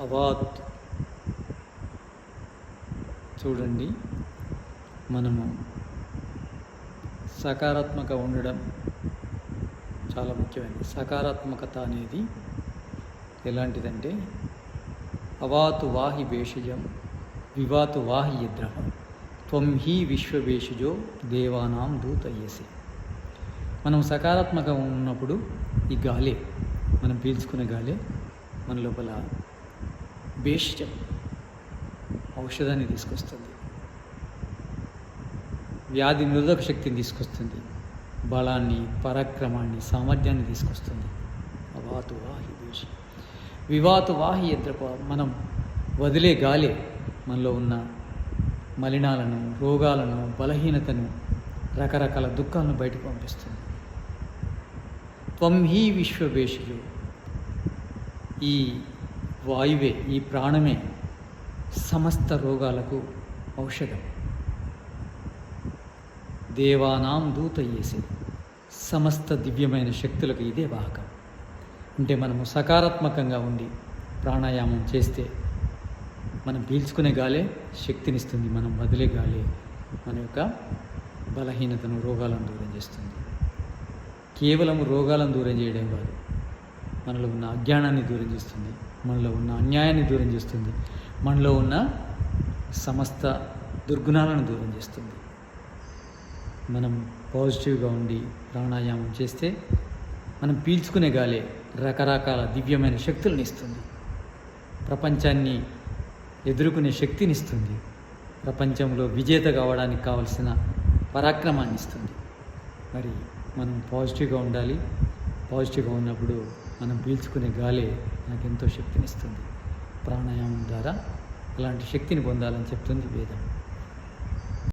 అవాత్ చూడండి. మనము సకారాత్మక ఉండడం చాలా ముఖ్యమైనది. సకారాత్మకత అనేది ఎలాంటిదంటే అవాతు వాహి భేషజం వివాతు వాహి యద్రహం త్వం హి విశ్వభేషజో దేవానాం దూతయ్యసి. మనం సకారాత్మకంగా ఉన్నప్పుడు ఈ గాలి మనం పీల్చుకునే గాలి మన లోపల భేషజం ఔషధాన్ని తీసుకొస్తుంది. వ్యాధి నిరోధక శక్తిని తీసుకొస్తుంది. బలాన్ని పరాక్రమాన్ని సామర్థ్యాన్ని తీసుకొస్తుంది. అవాతు వాహి భేష వివాతు వాహి ఎద్రప మనం వదిలే గాలి మనలో ఉన్న మలినాలను రోగాలను బలహీనతను రకరకాల దుఃఖాలను బయటకు పంపిస్తుంది. త్వం హీ విశ్వభేషులు ఈ వాయువే ఈ ప్రాణమే సమస్త రోగాలకు ఔషధం. దేవానాం వేసే సమస్త దివ్యమైన శక్తులకు ఇదే వాహకం. అంటే మనము సకారాత్మకంగా ఉండి ప్రాణాయామం చేస్తే మనం పీల్చుకునే గాలే శక్తినిస్తుంది మనం వదిలే గాలే మన యొక్క బలహీనతను రోగాలను దూరం చేస్తుంది. కేవలం రోగాలను దూరం చేయడం కాదు మనలో ఉన్న అజ్ఞానాన్ని దూరం చేస్తుంది. మనలో ఉన్న అన్యాయాన్ని దూరం చేస్తుంది. మనలో ఉన్న సమస్త దుర్గుణాలను దూరం చేస్తుంది. మనం పాజిటివ్గా ఉండి ప్రాణాయామం చేస్తే మనం పీల్చుకునే గాలే రకరకాల దివ్యమైన శక్తులను ఇస్తుంది. ప్రపంచాన్ని ఎదుర్కొనే శక్తిని ఇస్తుంది. ప్రపంచంలో విజేత కావడానికి కావలసిన పరాక్రమాన్ని ఇస్తుంది. మరి మనం పాజిటివ్గా ఉండాలి. పాజిటివ్గా ఉన్నప్పుడు మనం పీల్చుకునే గాలి మనకెంతో ఎంతో శక్తినిస్తుంది. ప్రాణాయామం ద్వారా అలాంటి శక్తిని పొందాలని చెప్తుంది వేదం.